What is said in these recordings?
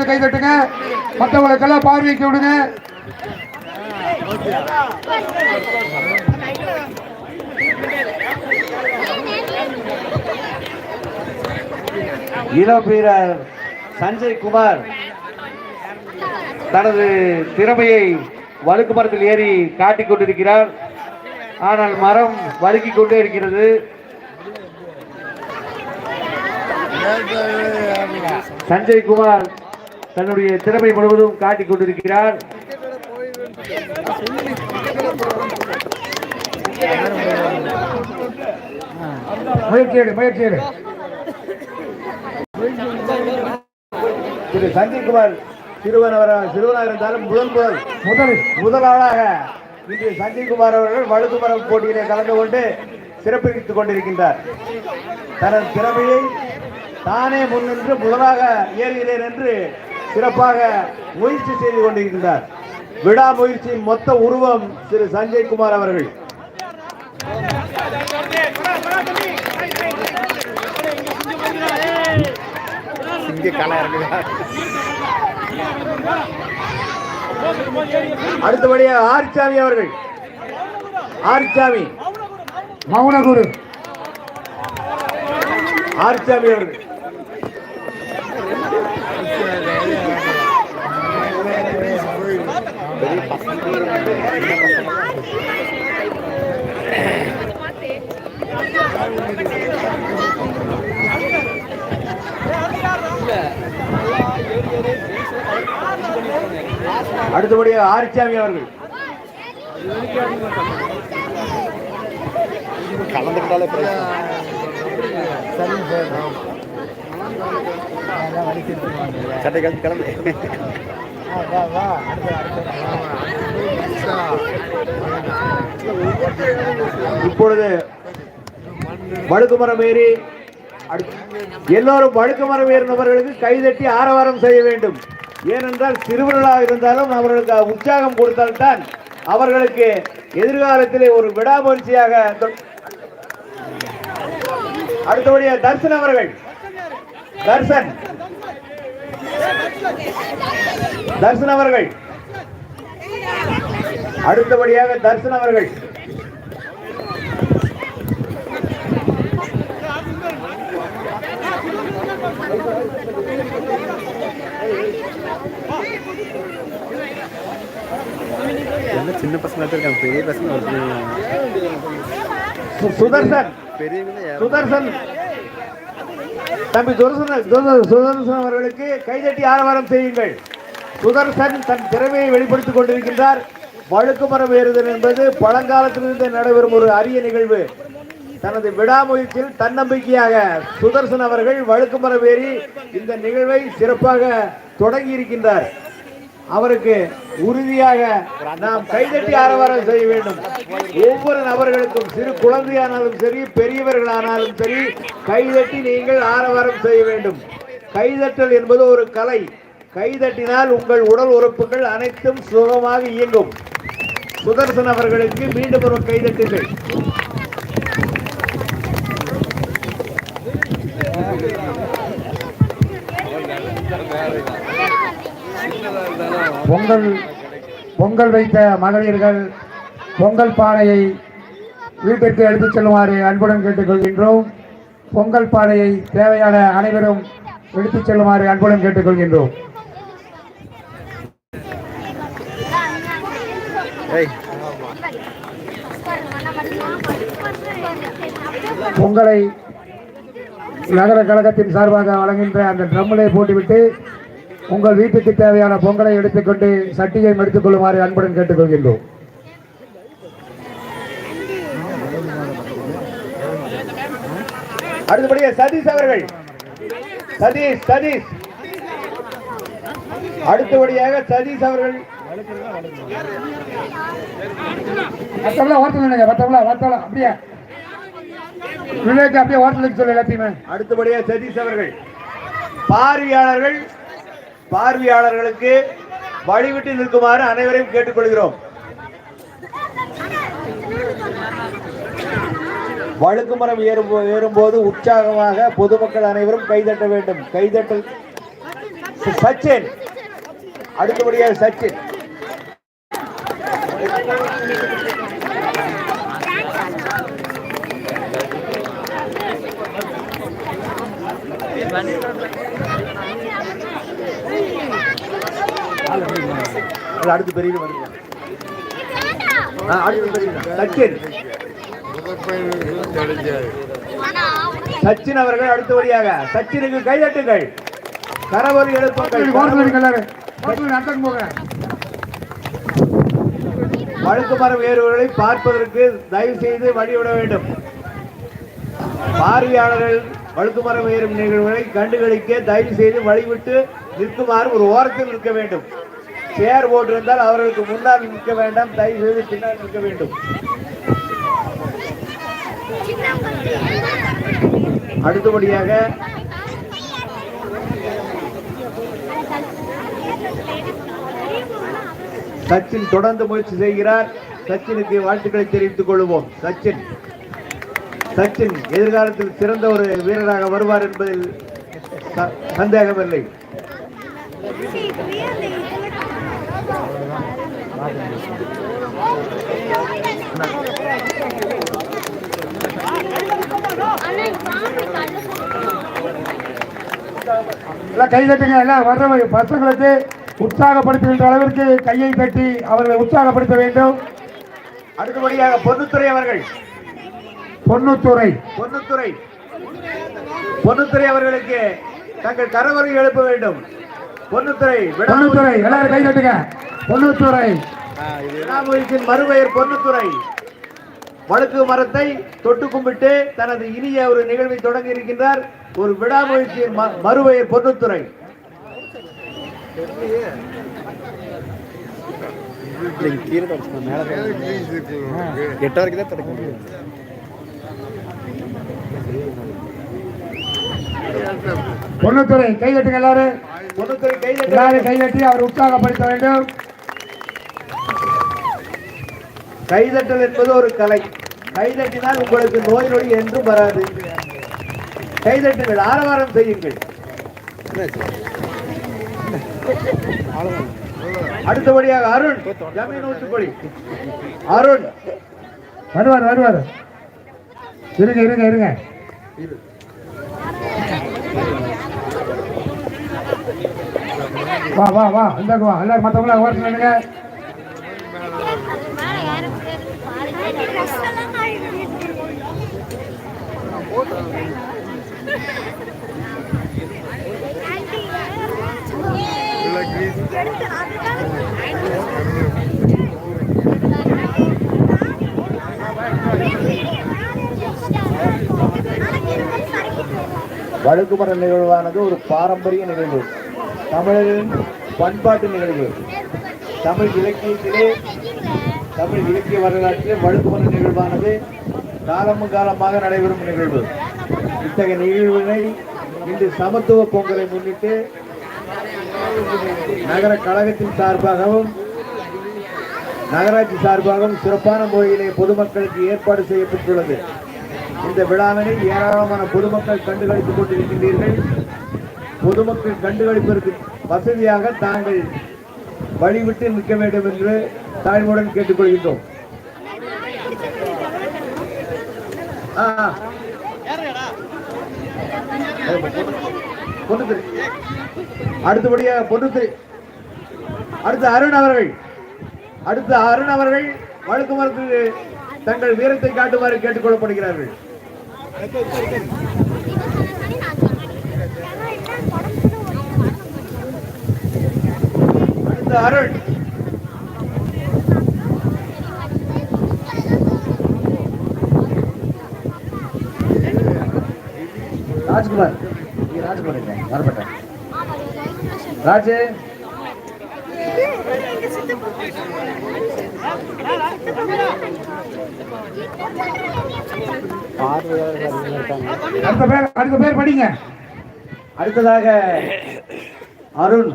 சேர்ந்து கை தட்டுங்க மற்றவங்களுக்கெல்லாம் பார்வைக்கு விடுங்க. இளம் வீரர் சஞ்சய் குமார் தனது திறமையை வழுக்கு மரத்தில் ஏறி காட்டிக் கொண்டிருக்கிறார். ஆனால் மரம் வழுக்கிக் கொண்டே இருக்கிறது. சஞ்சய் குமார் தன்னுடைய திறமை முழுவதும் காட்டிக் கொண்டிருக்கிறார். முயற்சி எடு முயற்சி எடு. திரு சஞ்சய் குமார் சிறுவனவர சிறுவனாக இருந்தாலும் முதல். முதல். முதலில் முதலாளாக இன்று சஞ்சய் குமார் அவர்கள் வழுக்குமரம் போட்டியிலே கலந்து கொண்டு சிறப்பித்துக் கொண்டிருக்கின்றார். தனது திறமையை தானே முன்னின்று முதலாக ஏறுகிறேன் என்று சிறப்பாக முயற்சி செய்து கொண்டிருக்கின்றார். விடாமுயற்சியின் மொத்த உருவம் திரு சஞ்சய் குமார் அவர்கள். அடுத்தபடியாக ஆரிச்சாமி அவர்கள். ஆரிச்சாமி. மௌனகுரு. ஆரிச்சாமி அவர்கள். அடுத்தபடியாக ஆரிச்சாமி அவர்கள். கலந்துக்கிட்டாலே சட்டை கழிச்சு கிளம்பு. இப்பொழுது வழுக்குமரம் ஏறி அடுத்து- எல்லோரும் வழுக்குமரம் ஏறினவர்களுக்கு கைதட்டி ஆரவாரம் செய்ய வேண்டும். ஏனென்றால் திருவிழாவாக இருந்தாலும் அவர்களுக்கு உற்சாகம் கொடுத்தால்தான் அவர்களுக்கு எதிர்காலத்திலே ஒரு விடாமுயற்சியாக அடுத்தபடிய அடுத்தபடியாக தர்சன் அவர்கள். தர்சன். தர்சன் அவர்கள். அடுத்தபடியாக தர்சன் அவர்கள். என்ன சின்ன பசங்க இருக்காங்க பெரிய பசங்க சுதர்சன். பெரியவங்க சுதர்சன். தம்பி சுதர்சன் சுதர்- சுதர்சன் அவர்களுக்கு கைதட்டி ஆரவாரம் செய்யுங்கள். சுதர்சன் தன் திறமையை வெளிப்படுத்திக் கொண்டிருக்கின்றார். வழுக்குமரம் ஏறுதல் என்பது பழங்காலத்திலிருந்து நடைபெறும் ஒரு அரிய நிகழ்வு. தனது விடாமுயற்சியில் தன்னம்பிக்கையாக சுதர்சன் அவர்கள் வழுக்குமரம் ஏறி இந்த நிகழ்வை சிறப்பாக தொடங்கி இருக்கின்றார் அவருக்கு உறுதியாக நாம் கைதட்டி ஆரவாரம் செய்ய வேண்டும். ஒவ்வொரு நபர்களுக்கும் சிறு குழந்தையானாலும் சரி பெரியவர்களானாலும் சரி கைதட்டி நீங்கள் ஆரவாரம் செய்ய வேண்டும். கைதட்டல் என்பது ஒரு கலை. கைதட்டினால் உங்கள் உடல் உறுப்புகள் அனைத்தும் சுகமாக இயங்கும். சுதர்சன் அவர்களுக்கு மீண்டும் ஒரு கைதட்டுங்கள் பொங்கல் பொங்கல் வைத்த மகளிர்கள் பொங்கல் பானையை வீட்டிற்கு எடுத்துச் செல்லுமாறு அன்புடன் கேட்டுக்கொள்கின்றோம். பொங்கல் பானையை தேவையான அனைவரும் எடுத்துச் செல்லுமாறு அன்புடன் கேட்டுக்கொள்கின்றோம். பொங்கலை நகர கழகத்தின் சார்பாக வழங்குகின்ற அந்த ட்ரம்மிலே போட்டுவிட்டு உங்கள் வீட்டுக்கு தேவையான பொங்கலை எடுத்துக்கொண்டு சட்டியையும் எடுத்துக்கொள்ளுமாறு அன்புடன் கேட்டுக்கொள்கின்றோம். அடுத்தபடியாக சதீஷ் அவர்கள். சதீஷ் சதீஷ். அடுத்தபடியாக சதீஷ் அவர்கள். அப்படியே. விவேக் அப்படியே ஓரத்தில் சொல்லு எல்லாத்தையுமே. அடுத்தபடியாக சதீஷ் அவர்கள். பார்வையாளர்கள் பார்வையாளர்களுக்கு வழிவிட்டு நிற்குமாறு அனைவரையும் கேட்டுக்கொள்கிறோம். வழுக்கு மரம் ஏறும் ஏறும்போது உற்சாகமாக பொதுமக்கள் அனைவரும் கைதட்ட வேண்டும். கைதட்டல் சச்சின். அடுத்தபடியாக சச்சின். அது அடுத்து பெரிய வந்து அடுத்து பெரிய சச்சின். சச்சின் அவர்கள் அடுத்தபடியாக சச்சினுக்கு கைதட்டுங்கள். கரவரி எழுப்புங்கள். வழுக்கு மரம் ஏறுவர்களை பார்ப்பதற்கு தயவு செய்து வழிவிட வேண்டும். பார்வையாளர்கள் வழுக்கு மரம் ஏறும் நிகழ்வுகளை கண்டுகளிக்க தயவு செய்து வழிவிட்டு நிற்குமாறு ஒரு ஓரத்தில் நிற்க வேண்டும். சேர் போட்டிருந்தால் அவர்களுக்கு முன்னால் நிற்க வேண்டாம் தயவு செய்து பின்னால் நிற்க வேண்டும். அடுத்தபடியாக சச்சின் தொடர்ந்து முயற்சி செய்கிறார். சச்சினுக்கு வாழ்த்துக்களை தெரிவித்துக் கொள்வோம். சச்சின். சச்சின் எதிர்காலத்தில் சிறந்த ஒரு வீரராக வருவார் என்பதில் ச- சந்தேகமில்லை. எல்லாம் கை தட்டுங்க. எல்லாம் வர்ற பசங்களுக்கு உற்சாகப்படுத்துகின்ற அளவிற்கு கையை தட்டி அவர்களை உற்சாகப்படுத்த வேண்டும். அடுத்தபடியாக பொன்னுத்துறை அவர்கள். பொன்னுத்துறை. பொன்னுத்துறை. பொன்னுத்துறை அவர்களுக்கு தங்கள் கரவரை எழுப்ப வேண்டும். பொன்னுத்துறை பொன்னுத்துறை எல்லாரும் கை தட்டுங்க. பொன்னுத்துறை விடாமுயற்சியின் மறுபெயர் பொன்னுத்துறை வழுக்கு மரத்தை தொட்டு கும்பிட்டு தனது இனிய ஒரு நிகழ்வை தொடங்கி இருக்கின்றார். ஒரு விடாமுயற்சியின் மறுபெயர் பொன்னுத்துறை எட்டு வரைக்கும் தான் தொடக்க முடியும் பொன்னுத்துறை கை தட்டுங்க எல்லாரும். எல்லாரும் கை தட்டி அவர் உற்சாகப்படுத்த வேண்டும். கைதட்டல் என்பது ஒரு கலை. கைதட்டினால் உங்களுக்கு நோய் நொடி என்றும் வராது. கைதட்டுங்கள் ஆரவாரம் செய்யுங்கள். அடுத்தபடியாக அருண் ஜமீன் ஊத்துக்கொடி அருண். வருவார் வருவார். இருங்க இருங்க இருங்க. வா வா வா. இந்த வா. எல்லாரும் மற்றவங்கள ஓரத்தில் நின்னுங்க வழுக்குமர நிகழ்வானது ஒரு பாரம்பரிய நிகழ்வு. தமிழரின் பண்பாட்டு நிகழ்வு. தமிழ் இலக்கியத்திலே தமிழ் இலக்கிய வரலாற்றிலே வழுக்குமர நிகழ்வானது காலமும் காலமாக நடைபெறும் நிகழ்வு. இத்தகைய நிகழ்வினை இன்று சமத்துவ பொங்கலை முன்னிட்டு நகர கழகத்தின் சார்பாகவும் நகராட்சி சார்பாகவும் சிறப்பான முறையிலே பொதுமக்களுக்கு ஏற்பாடு செய்யப்பட்டுள்ளது. இந்த விழாவினை ஏராளமான பொதுமக்கள் கண்டுகளித்துக் கொண்டிருக்கின்றீர்கள். பொதுமக்கள் கண்டுகளிப்பதற்கு வசதியாக தாங்கள் வழிவிட்டு நிற்க வேண்டும் என்று தாழ்மையுடன் கேட்டுக்கொள்கின்றோம். அடுத்தபடியாக பொன்னுத்திரி அடுத்து அருண் அவர்கள். அடுத்து அருண் அவர்கள் வழக்கு மரத்துக்கு தங்கள் வீரத்தை காட்டுமாறு கேட்டுக்கொள்ளப்படுகிறார்கள். அருண் ராஜ்குமார் நீங்க ராஜ்குமார் இல்லை, வரப்பட்டேன் ராஜு. அடுத்த பேர் அடுத்த பேர் படிங்க. அடுத்ததாக அருண்.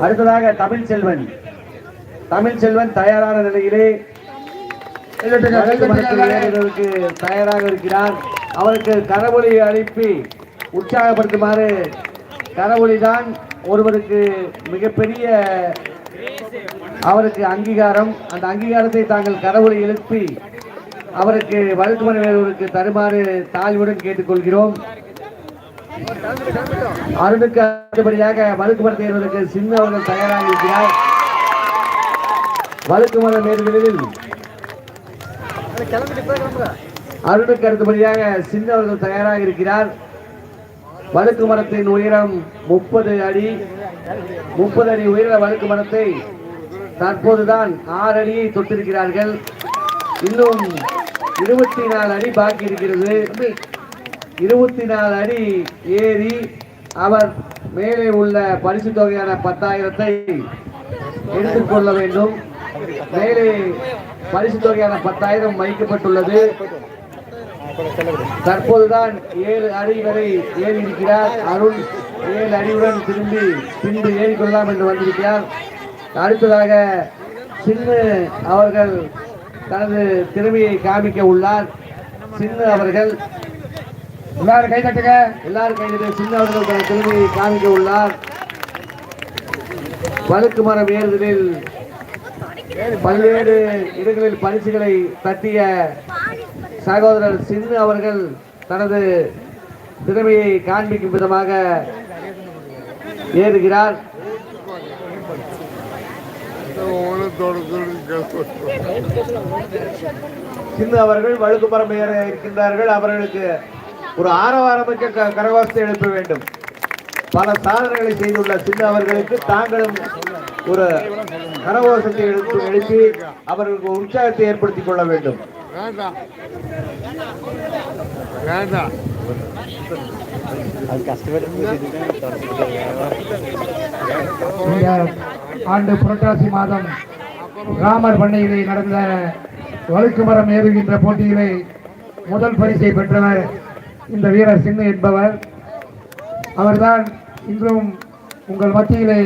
அடுத்ததாக தமிழ் செல்வன். தமிழ் செல்வன் தயாரான நிலையிலே தயாராக. இருக்கிறார். அவருக்கு கரவொலி அனுப்பி உற்சாகப்படுத்துமாறு கரவொலிதான் ஒருவருக்கு மிகப்பெரிய அவருக்கு அங்கீகாரம். அந்த அங்கீகாரத்தை தாங்கள் கடவுளை எழுப்பி அவருக்கு வழக்குமனை வேறுவருக்கு தருமாறு தாழ்வுடன் கேட்டுக்கொள்கிறோம். அருணுக்கு அடுத்தபடியாக வழுக்குமரம் தேர்வதற்கு சின்ன அவர்கள் தயாராக இருக்கிறார் வழுக்குமரம் நேர்களில் அருணுக்கு அடுத்தபடியாக சின்ன அவர்கள் தயாராக இருக்கிறார் வழுக்கு மரத்தின் உயரம் முப்பது அடி. முப்பது அடி உயர வழுக்கு மரத்தை தற்போதுதான் ஆறு அடியை தொட்டிருக்கிறார்கள். இன்னும் இருபத்தி நாலு அடி பாக்கி இருக்கிறது. இருபத்தி நாலு அடி ஏறி அவர் மேலே உள்ள பரிசு தொகையான பத்தாயிரத்தை எடுத்துக்கொள்ள வேண்டும். மேலே பரிசு தொகையான பத்தாயிரம் வைக்கப்பட்டுள்ளது. தற்போதுதான் ஏழு அடி வரை ஏறி இருக்கிறார் அருண் ஏழு அடியுடன் திரும்பி பின்பு ஏறிக்கொள்ளலாம் என்று வந்திருக்கிறார். அடுத்ததாக சின்ன அவர்கள் தனது திறமையை காமிக்க உள்ளார் சின்ன அவர்கள். எல்லாரும் கை தட்டுங்க. எல்லாரும் கையில் சின்ன அவர்கள் தனது திறமையை காமிக்க உள்ளார். வழுக்கு மரம் ஏறுதலில் பல்வேறு இடங்களில் பரிசுகளை தட்டிய சகோதரர் சின்னு அவர்கள் தனது திறமையை காண்பிக்கும் விதமாக ஏறுகிறார். சின்னு அவர்கள் வழுக்குமரம் ஏற இருக்கின்றார்கள். அவர்களுக்கு ஒரு ஆரவாரமிக்க க- கரகோஷத்தை எழுப்ப வேண்டும். பல சாதனைகளை செய்துள்ள சின்ன அவர்களுக்கு. தாங்களும் ஒரு கரகோஷத்தை எழுப்பி எழுப்பி அவர்களுக்கு உற்சாகத்தை ஏற்படுத்திக் கொள்ள வேண்டும். வேண்டாம் வேண்டாம் அது கஷ்டப்பட்டு ஆண்டு புரட்டாசி மாதம் ராமர் பண்ணையிலே நடந்த வழுக்கு மரம் ஏறுகின்ற போட்டியிலே முதல் பரிசை பெற்றவர் இந்த வீரர் சின்னு என்பவர். அவர்தான் இன்றும் உங்கள் மத்தியிலே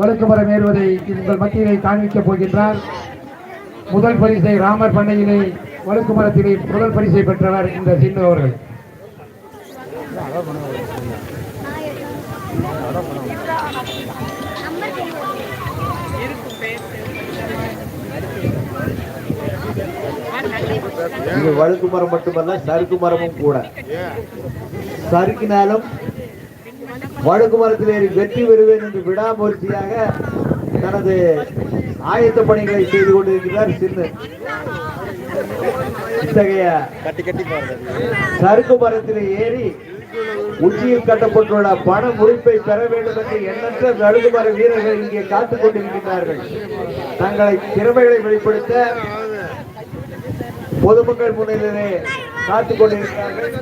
வழுக்கு மரம் ஏறுவதை உங்கள் மத்தியிலே காண்பிக்கப் போகின்றார். முதல் பரிசை ராமர் பண்ணையிலே வழுக்கு மரத்திலே முதல் பரிசை பெற்றவர் இந்த சின்னு அவர்கள். இது வழுக்கு மரம் மட்டுமல்ல சறுக்கு மரமும் கூட. சறுக்கினாலும் வழுக்கு மரத்தில் ஏறி வெற்றி பெறுவேன் என்று விடாமுயற்சியாக தனது ஆயத்த பணிகளை செய்து கொண்டிருக்கிறார் சின்ன இத்தகைய கட்டி சறுக்கு மரத்தில் ஏறி உச்சியில் கட்டப்பட்டுள்ள பண முறிப்பை பெற வேண்டும் என்று எண்ணற்ற வழுக்கு மர வீரர்கள் இங்கே காத்துக் கொண்டிருக்கிறார்கள் தங்களை திறமைகளை வெளிப்படுத்த பொதுமக்கள் முன்னிலையிலே காத்துக் கொண்டிருக்கிறார்கள்.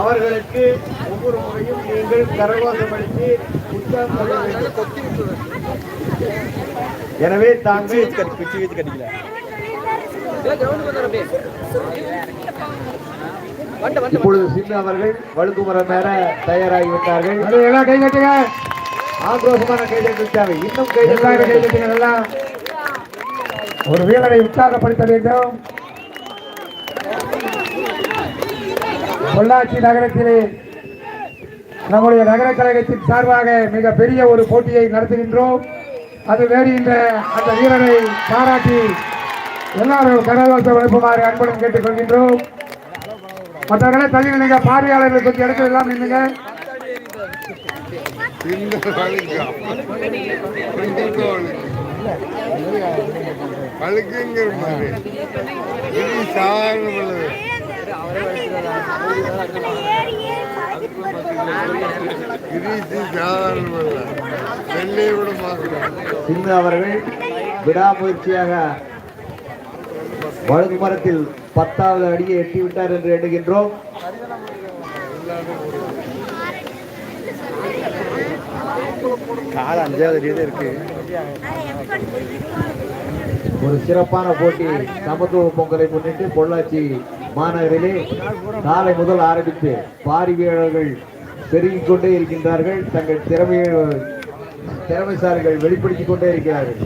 அவர்களுக்கு ஒவ்வொரு முறையும் நீங்கள் கரகோஷம் அளித்து. எனவே தாங்கள் கட்டி பிச்சு வச்சு கட்டிக்கல இப்பொழுது சின்ன அவர்கள் வழுக்குமரம் மேல தயாராகி விட்டார்கள். அது எல்லாம் கை தட்டுங்க ஆக்ரோஷமான கைதட்டு தேவை. இன்னும் கைதட்டு தட்டுங்க எல்லாம். ஒரு வீரரை உற்சாகப்படுத்த வேண்டும். பொள்ளாச்சி நகரத்திலே நம்முடைய நகர கழகத்தின் சார்பாக மிக பெரிய ஒரு போட்டியை நடத்துகின்றோம். அது வேறுகின்ற அந்த வீரரை பாராட்டி எல்லாரும் கடலோசம் அனுப்புமாறு அன்புடன் கேட்டுக்கொள்கின்றோம். மற்றவர்களை தள்ளி நினைங்க பார்வையாளர்கள் கொஞ்சம் இடத்துல எல்லாம் நின்னுங்க இந்த மாதிரி. சின்ன அவர்கள் விடாமுயற்சியாக வழுக்கு மரத்தில் பத்தாவது அடியை எட்டி விட்டார் என்று எண்ணுகின்றோம். கால் அஞ்சாவது அடியில் இருக்கு. ஒரு சிறப்பான போட்டி சமத்துவ பொங்கலை முன்னிட்டு பொள்ளாச்சி மாநகரிலே காலை முதல் ஆரம்பித்து பாரிவியாளர்கள் பெருகிக் கொண்டே இருக்கின்றார்கள். தங்கள் திறமையை திறமைசாலிகள் வெளிப்படுத்திக் கொண்டே இருக்கிறார்கள்.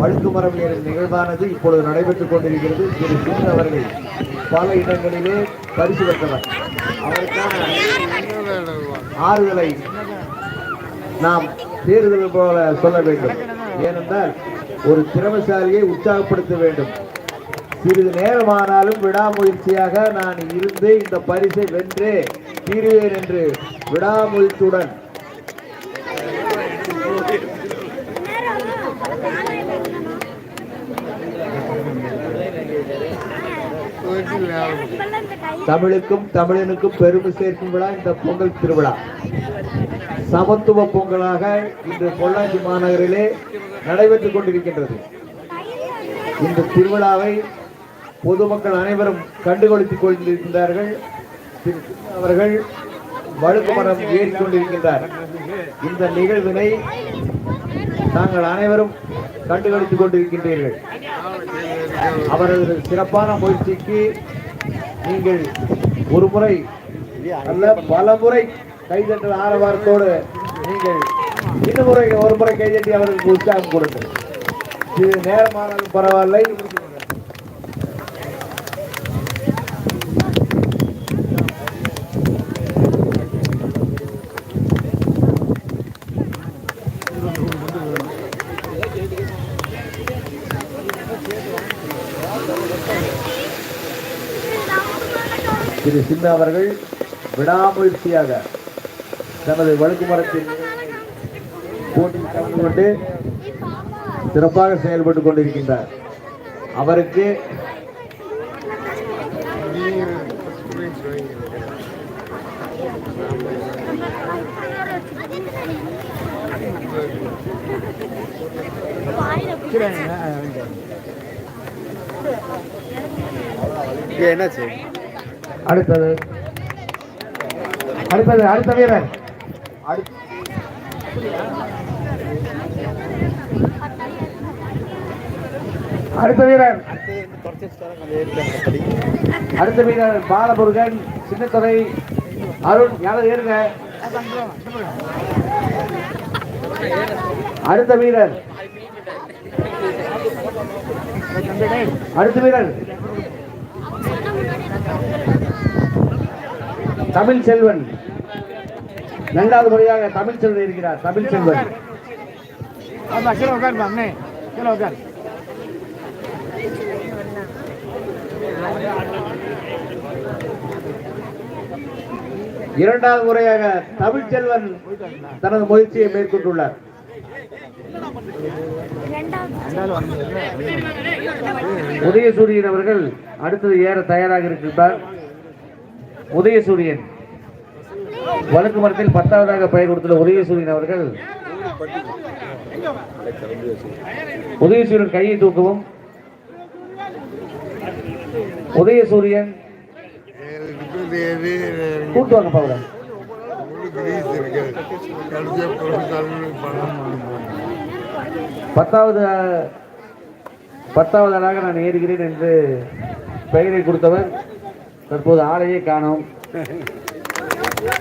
வழுக்கு மரம் ஏறும் நிகழ்வானது இப்பொழுது நடைபெற்றுக் கொண்டிருக்கிறது. திரு சிங் அவர்கள் பல இடங்களிலே பரிசு பெற்றவர். அவருக்கான ஆறுதலை நாம் தேர்தல் போல சொல்ல வேண்டும். ஏனென்றால் ஒரு திறமைசாலியை உற்சாகப்படுத்த வேண்டும். சிறிது நேரமானாலும் விடாமுயற்சியாக நான் இருந்து இந்த பரிசை வென்று தீருவேன் என்று விடாமுயற்சியுடன். தமிழுக்கும் தமிழனுக்கும் பெருமை சேர்க்கும் விழா இந்த பொங்கல் திருவிழா. சமத்துவ பொங்கலாக இன்று பொள்ளாச்சி மாநகரிலே நடைபெற்றுக் கொண்டிருக்கின்றது. இந்த திருவிழாவை பொதுமக்கள் அனைவரும் கண்டுகொடுத்துக் கொண்டிருக்கின்றார்கள் அவர்கள் வழுக்கு மரம் இந்த நிகழ்வினை நாங்கள் அனைவரும் கண்டுகளித்துக் கொண்டிருக்கின்றீர்கள். அவரது சிறப்பான முயற்சிக்கு நீங்கள் ஒரு முறை அல்ல பல முறை கைதட்டல் ஆரவாரத்தோடு நீங்கள் இன்னும் முறை ஒரு முறை கைதட்டி அவர்களுக்கு உற்சாகம் கொடுங்கள். இது நேரமானாலும் பரவாயில்லை. திரு சின்ன அவர்கள் விடாமுயற்சியாக தனது வழக்கு மரத்தில் போட்டியில் கலந்து கொண்டு சிறப்பாக செயல்பட்டுக் கொண்டிருக்கின்றார். அவருக்கு என்ன செய்யும் என்னாச்சு அடுத்தது. அடுத்தது அடுத்த வீரர். அடுத்த வீரர். அடுத்த வீரர் பாலமுருகன் சின்னத்துறை அருண் யாரும் ஏறுங்க. அடுத்த வீரர். அடுத்த வீரர். தமிழ் செல்வன். இரண்டாவது முறையாக தமிழ் செல்வன் இருக்கிறார். தமிழ் செல்வன். இரண்டாவது முறையாக தமிழ் செல்வன் தனது முயற்சியை மேற்கொண்டுள்ளார். உதயசூரியன் அவர்கள் அடுத்தது ஏற தயாராக இருக்கின்றார். உதயசூரியன். வழக்கு மரத்தில் பத்தாவதாக பெயர் கொடுத்துள்ள உதயசூரியன் அவர்கள் உதயசூரியன் கையை தூக்கவும். உதயசூரியன் கூட்டு வாங்க பாவல பத்தாவது பத்தாவது ஆளாக நான் ஏறுகிறேன் என்று பெயரை கொடுத்தவர் தற்போது ஆளையே காணோம்.